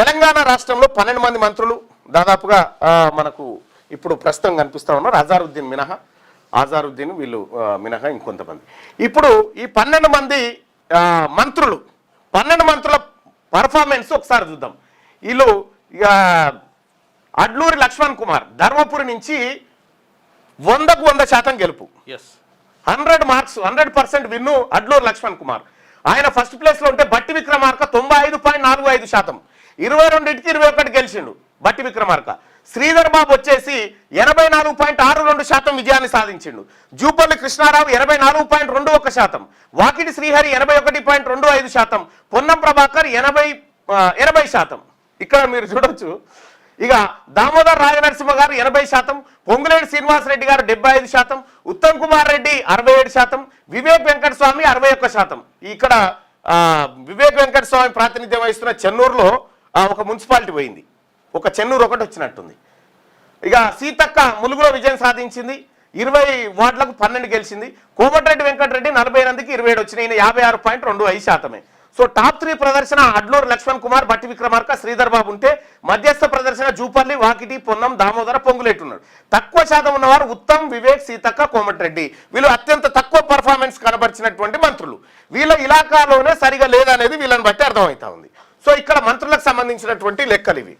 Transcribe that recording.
తెలంగాణ రాష్ట్రంలో పన్నెండు మంది మంత్రులు దాదాపుగా మనకు ఇప్పుడు ప్రస్తుతం కనిపిస్తా ఉన్నారు. అజారుద్దీన్ మినహా. ఆజారుద్దీన్ వీళ్ళు మినహా ఇంకొంతమంది. ఇప్పుడు ఈ పన్నెండు మంది మంత్రులు పన్నెండు మంత్రుల పర్ఫార్మెన్స్ ఒకసారి చూద్దాం. వీళ్ళు ఇక అడ్లూరి లక్ష్మణ్ కుమార్ ధర్మపురి నుంచి వందకు వంద శాతం గెలుపు. Yes hundred marks hundred percent win Adluru Lakshman Kumar. ఆయన ఫస్ట్ ప్లేస్లో ఉంటే బట్టి విక్రమార్క తొంభై ఐదు పాయింట్ నాలుగు ఐదు శాతం. ఇరవై రెండింటికి ఇరవై ఒకటి గెలిచిండు బట్టి విక్రమార్క. శ్రీధర్ బాబు వచ్చేసి ఎనభై నాలుగు పాయింట్ ఆరు రెండు శాతం విజయాన్ని సాధించిండు. జూపల్లి కృష్ణారావు ఎనభై నాలుగు పాయింట్ రెండు ఒక శాతం. వాకిటి శ్రీహరి ఎనభై ఒకటి పాయింట్ రెండు ఐదు శాతం. పొన్నం ప్రభాకర్ ఎనభై ఎనభై శాతం. ఇక్కడ మీరు చూడొచ్చు. ఇక దామోదర్ రాజనరసింహ గారు ఎనభై శాతం. పొంగులేటి శ్రీనివాసరెడ్డి గారు డెబ్బై ఐదు శాతం. ఉత్తమ్ కుమార్ రెడ్డి అరవై ఏడు శాతం. వివేక్ వెంకట స్వామి అరవై ఒక్క శాతం. ఇక్కడ వివేక్ వెంకట స్వామి ప్రాతినిధ్యం వహిస్తున్న చెన్నూరులో ఒక మున్సిపాలిటీ పోయింది. ఒక చెన్నూరు ఒకటి వచ్చినట్టుంది. ఇక సీతక్క ములుగులో విజయం సాధించింది. ఇరవై వార్డులకు పన్నెండు గెలిచింది. కోమటిరెడ్డి వెంకటరెడ్డి నలభై ఎనిమిదికి ఇరవై ఏడు వచ్చినాయి. యాభై ఆరు పాయింట్ రెండు ఐదు శాతమే. సో టాప్ త్రీ ప్రదర్శన అడ్లూరు లక్ష్మణ్ కుమార్ బట్టి విక్రమార్క శ్రీధర్ బాబు ఉంటే మధ్యస్థ ప్రదర్శన జూపల్లి వాకిటి పొన్నం దామోదర పొంగులేటున్నాడు. తక్కువ శాతం ఉన్నవారు ఉత్తమ్ వివేక్ సీతక్క కోమటిరెడ్డి. వీళ్ళు అత్యంత తక్కువ పర్ఫార్మెన్స్ కనబరిచినటువంటి మంత్రులు. వీళ్ళ ఇలాకాలోనే సరిగా లేదనేది వీళ్ళని బట్టి అర్థమవుతా ఉంది. సో ఇక్కడ మంత్రులకు సంబంధించినటువంటి లెక్కలు ఇవి.